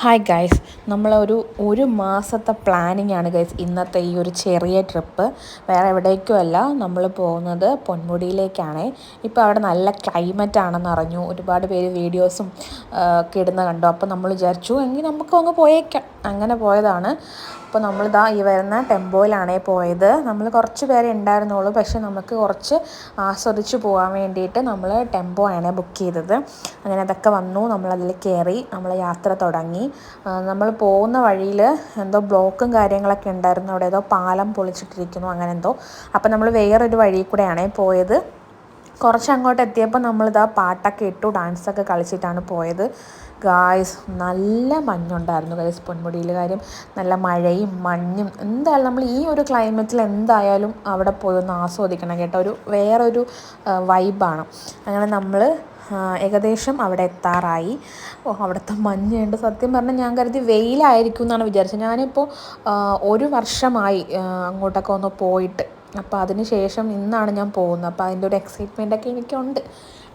Hi guys നമ്മളൊരു ഒരു മാസത്തെ പ്ലാനിങ് ആണ് ഗൈസ് ഇന്നത്തെ ഈ ഒരു ചെറിയ ട്രിപ്പ് വേറെ എവിടേക്കുമല്ല നമ്മൾ പോകുന്നത് പൊന്മുടിയിലേക്കാണ്. ഇപ്പോൾ അവിടെ നല്ല ക്ലൈമറ്റ് ആണെന്ന് അറിഞ്ഞു. ഒരുപാട് പേര് വീഡിയോസും ഒക്കെ ഇടുന്ന കണ്ടു. അപ്പോൾ നമ്മൾ വിചാരിച്ചു എങ്കിൽ നമുക്ക് അങ്ങ് പോയേക്കാം. അങ്ങനെ പോയതാണ്. അപ്പോൾ നമ്മളിതാ ഈ വരുന്ന ടെമ്പോയിലാണേ പോയത്. നമ്മൾ കുറച്ച് പേരെ ഉണ്ടായിരുന്നുള്ളൂ. പക്ഷെ നമുക്ക് കുറച്ച് ആസ്വദിച്ച് പോകാൻ വേണ്ടിയിട്ട് നമ്മൾ ടെമ്പോ ആണ് ബുക്ക് ചെയ്തത്. അങ്ങനെ അതൊക്കെ വന്നു. നമ്മളതിൽ കയറി നമ്മൾ യാത്ര തുടങ്ങി. നമ്മൾ പോകുന്ന വഴിയിൽ എന്തോ ബ്ലോക്കും കാര്യങ്ങളൊക്കെ ഉണ്ടായിരുന്നു. അവിടെ ഏതോ പാലം പൊളിച്ചിട്ടിരിക്കുന്നു. അങ്ങനെ എന്തോ. അപ്പോൾ നമ്മൾ വേറൊരു വഴി കൂടെയാണേ പോയത്. കുറച്ച് അങ്ങോട്ട് എത്തിയപ്പോൾ നമ്മളിതാ പാട്ടൊക്കെ ഇട്ടു ഡാൻസൊക്കെ കളിച്ചിട്ടാണ് പോയത്. ഗായ്സ് നല്ല മഞ്ഞുണ്ടായിരുന്നു ഗായ്സ് പൊന്മുടിയിൽ. കാര്യം നല്ല മഴയും മഞ്ഞും എന്തായാലും നമ്മൾ ഈ ഒരു ക്ലൈമറ്റിൽ എന്തായാലും അവിടെ പോയി ഒന്ന് ആസ്വദിക്കണം കേട്ടോ. ഒരു വേറൊരു വൈബാണ് അങ്ങനെ നമ്മൾ ഏകദേശം അവിടെ എത്താറായി. ഓ അവിടുത്തെ മഞ്ഞുണ്ട് സത്യം പറഞ്ഞാൽ ഞാൻ കരുതി വെയിലായിരിക്കും എന്നാണ് വിചാരിച്ചത്. ഞാനിപ്പോൾ ഒരു വർഷമായി അങ്ങോട്ടൊക്കെ ഒന്ന് പോയിട്ട്. അപ്പോൾ അതിന് ശേഷം ഇന്നാണ് ഞാൻ പോകുന്നത്. അപ്പോൾ അതിന്റെ ഒരു എക്സൈറ്റ്മെന്റ് ഒക്കെ എനിക്കുണ്ട്.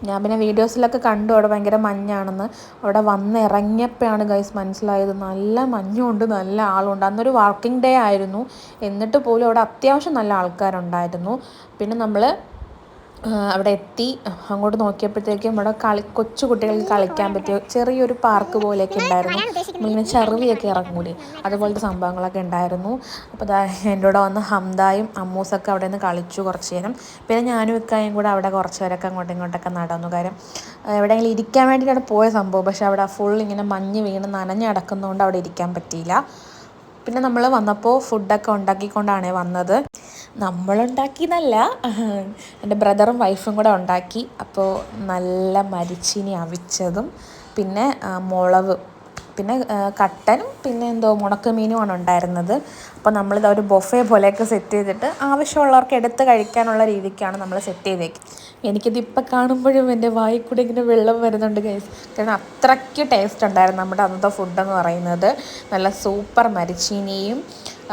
ഞാൻ പിന്നെ വീഡിയോസിലൊക്കെ കണ്ടു. അവിടെ ഭയങ്കര മഞ്ഞാണെന്ന്. അവിടെ വന്ന് ഇറങ്ങിയപ്പോഴാണ് ഗൈസ് മനസ്സിലായത് നല്ല മഞ്ഞുണ്ട് നല്ല ആളുണ്ട്. അന്നൊരു വർക്കിംഗ് ഡേ ആയിരുന്നു. എന്നിട്ട് പോലും അവിടെ അത്യാവശ്യം നല്ല ആൾക്കാരുണ്ടായിരുന്നു. പിന്നെ നമ്മൾ അവിടെ എത്തി. അങ്ങോട്ട് നോക്കിയപ്പോഴത്തേക്കും ഇവിടെ കളി കൊച്ചു കുട്ടികൾക്ക് കളിക്കാൻ പറ്റിയ ചെറിയൊരു പാർക്ക് പോലെയൊക്കെ ഉണ്ടായിരുന്നു. ഇങ്ങനെ ചെറുവിയൊക്കെ ഇറങ്ങൂലേ. അതുപോലത്തെ സംഭവങ്ങളൊക്കെ ഉണ്ടായിരുന്നു. അപ്പോൾ അതാ എന്റെ കൂടെ വന്ന് ഹംദായും അമ്മൂസൊക്കെ അവിടെ നിന്ന് കളിച്ചു കുറച്ച് നേരം. പിന്നെ ഞാനും ഇക്കായും കൂടെ അവിടെ കുറച്ച് പേരൊക്കെ അങ്ങോട്ടും ഇങ്ങോട്ടൊക്കെ നടന്നു. കാര്യം എവിടെയെങ്കിലും ഇരിക്കാൻ വേണ്ടിയിട്ടാണ് പോയ സംഭവം. പക്ഷേ അവിടെ ഫുൾ ഇങ്ങനെ മഞ്ഞ് വീണ് നനഞ്ഞടക്കുന്നതുകൊണ്ട് അവിടെ ഇരിക്കാൻ പറ്റിയില്ല. പിന്നെ നമ്മൾ വന്നപ്പോൾ ഫുഡൊക്കെ ഉണ്ടാക്കിക്കൊണ്ടാണ് വന്നത്. നമ്മളുണ്ടാക്കിയെന്നല്ല. എന്റെ ബ്രദറും വൈഫും കൂടെ ഉണ്ടാക്കി. അപ്പോൾ നല്ല മരിച്ചിനി അവിച്ചതും. പിന്നെ മുളവ് പിന്നെ കട്ടനും പിന്നെ എന്തോ മുണക്കമീനുമാണ് ഉണ്ടായിരുന്നത്. അപ്പോൾ നമ്മളിത് ഒരു ബൊഫെ പോലെയൊക്കെ സെറ്റ് ചെയ്തിട്ട് ആവശ്യമുള്ളവർക്ക് എടുത്ത് കഴിക്കാനുള്ള രീതിക്കാണ് നമ്മൾ സെറ്റ് ചെയ്തേക്ക്. എനിക്കിത് ഇപ്പം കാണുമ്പോഴും എന്റെ വായിൽ കൂടെ ഇങ്ങനെ വെള്ളം വരുന്നുണ്ട് ഗൈസ് കാരണം അത്രയ്ക്ക് ടേസ്റ്റ് ഉണ്ടായിരുന്നു നമ്മുടെ അന്നത്തെ ഫുഡെന്ന് പറയുന്നത്. നല്ല സൂപ്പർ മരിച്ചീനിയും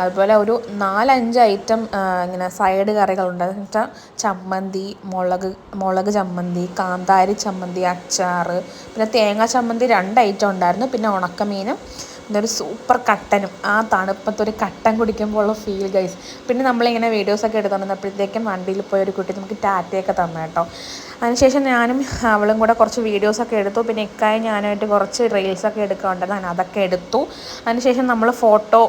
അതുപോലെ ഒരു നാലഞ്ച് ഐറ്റം ഇങ്ങനെ സൈഡ് കറികളുണ്ട്. എന്ന് വെച്ചാൽ ചമ്മന്തി മുളക് മുളക് ചമ്മന്തി കാന്താരി ചമ്മന്തി അച്ചാർ പിന്നെ തേങ്ങ ചമ്മന്തി രണ്ട് ഐറ്റം ഉണ്ടായിരുന്നു. പിന്നെ ഉണക്കമീനും ഒരു സൂപ്പർ കട്ടനും. ആ തണുപ്പത്തൊരു കട്ടൻ കുടിക്കുമ്പോൾ ഉള്ള ഫീൽ ഗൈസ് പിന്നെ നമ്മളിങ്ങനെ വീഡിയോസൊക്കെ എടുത്തുകൊണ്ടിരുന്നപ്പോഴത്തേക്കും വണ്ടിയിൽ പോയ ഒരു കുട്ടി നമുക്ക് ടാറ്റയൊക്കെ തന്നു കേട്ടോ. അതിനുശേഷം ഞാനും അവളും കൂടെ കുറച്ച് വീഡിയോസൊക്കെ എടുത്തു. പിന്നെ ഇക്കായി ഞാനായിട്ട് കുറച്ച് റീൽസൊക്കെ എടുക്കാനുണ്ടായിരുന്നു. അതൊക്കെ എടുത്തു. അതിനുശേഷം നമ്മൾ ഫോട്ടോ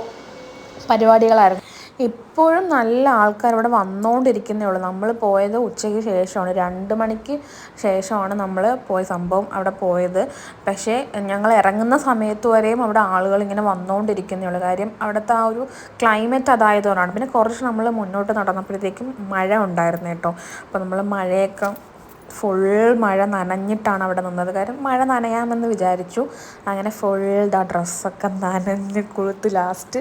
പരിപാടികളായിരുന്നു. ഇപ്പോഴും നല്ല ആൾക്കാർ ഇവിടെ വന്നുകൊണ്ടിരിക്കുന്നേ ഉള്ളൂ. നമ്മൾ പോയത് ഉച്ചയ്ക്ക് ശേഷമാണ്. രണ്ട് മണിക്ക് ശേഷമാണ് നമ്മൾ പോയ സംഭവം അവിടെ പോയത്. പക്ഷേ ഞങ്ങൾ ഇറങ്ങുന്ന സമയത്ത് വരെയും അവിടെ ആളുകൾ ഇങ്ങനെ വന്നുകൊണ്ടിരിക്കുന്നേ ഉള്ളൂ. കാര്യം അവിടുത്തെ ആ ഒരു ക്ലൈമറ്റ് അതായതുകൊണ്ടാണ് പിന്നെ കുറച്ച് നമ്മൾ മുന്നോട്ട് നടന്നപ്പോഴത്തേക്കും മഴ ഉണ്ടായിരുന്നു കേട്ടോ. അപ്പോൾ നമ്മൾ മഴയൊക്കെ ഫുൾ മഴ നനഞ്ഞിട്ടാണ് അവിടെ നിന്നത്. കാര്യം മഴ നനയാമെന്ന് വിചാരിച്ചു. അങ്ങനെ ഫുൾ ദ ഡ്രസ്സൊക്കെ നനഞ്ഞ് കൊടുത്ത് ലാസ്റ്റ്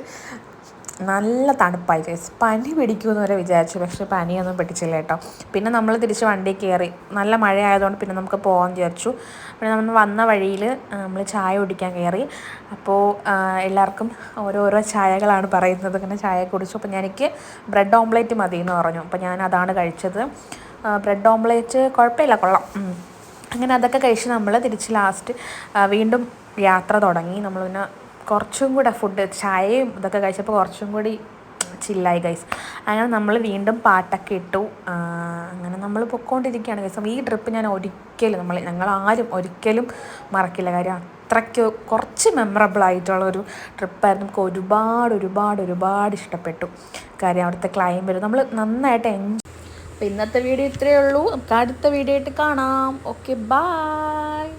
നല്ല തണുപ്പായി ചേച്ചി പനി പിടിക്കുമെന്ന് വരെ വിചാരിച്ചു. പക്ഷേ പനിയൊന്നും പിടിച്ചില്ല കേട്ടോ. പിന്നെ നമ്മൾ തിരിച്ച് വണ്ടി കയറി. നല്ല മഴ ആയതുകൊണ്ട് പിന്നെ നമുക്ക് പോകാൻ വിചാരിച്ചു. പിന്നെ നമ്മൾ വന്ന വഴിയിൽ നമ്മൾ ചായ കുടിക്കാൻ കയറി. അപ്പോൾ എല്ലാവർക്കും ഓരോരോ ചായകളാണ് പറയുന്നത്. ഇങ്ങനെ ചായ കുടിച്ചു. അപ്പോൾ എനിക്ക് ബ്രെഡ് ഓംലേറ്റ് മതി എന്ന് പറഞ്ഞു. അപ്പോൾ ഞാൻ അതാണ് കഴിച്ചത്. ബ്രെഡ് ഓംലേറ്റ് കുഴപ്പമില്ല കൊള്ളാം. അങ്ങനെ അതൊക്കെ കഴിച്ച് നമ്മൾ തിരിച്ച് ലാസ്റ്റ് വീണ്ടും യാത്ര തുടങ്ങി. നമ്മൾ പിന്നെ കുറച്ചും കൂടെ ഫുഡ് ചായയും ഇതൊക്കെ കഴിച്ചപ്പോൾ കുറച്ചും കൂടി ചില്ലായി ഗൈസ് അങ്ങനെ നമ്മൾ വീണ്ടും പാട്ടൊക്കെ ഇട്ടു. അങ്ങനെ നമ്മൾ പൊക്കോണ്ടിരിക്കുകയാണ് ഗൈസ് ഈ ട്രിപ്പ് ഞാൻ ഒരിക്കലും നമ്മൾ ഞങ്ങൾ ആരും ഒരിക്കലും മറക്കില്ല. കാര്യം അത്രയ്ക്ക് കുറച്ച് മെമ്മറബിൾ ആയിട്ടുള്ള ഒരു ട്രിപ്പായിരുന്നു നമുക്ക് ഒരുപാട് ഒരുപാട് ഒരുപാട് ഇഷ്ടപ്പെട്ടു. കാര്യം അവിടുത്തെ ക്ലൈമറ്റ് നമ്മൾ നന്നായിട്ട് എൻജോയ് അപ്പോൾ ഇന്നത്തെ വീഡിയോ ഇത്രയേ ഉള്ളൂ. നമുക്ക് അടുത്ത വീഡിയോ ആയിട്ട് കാണാം. Okay bye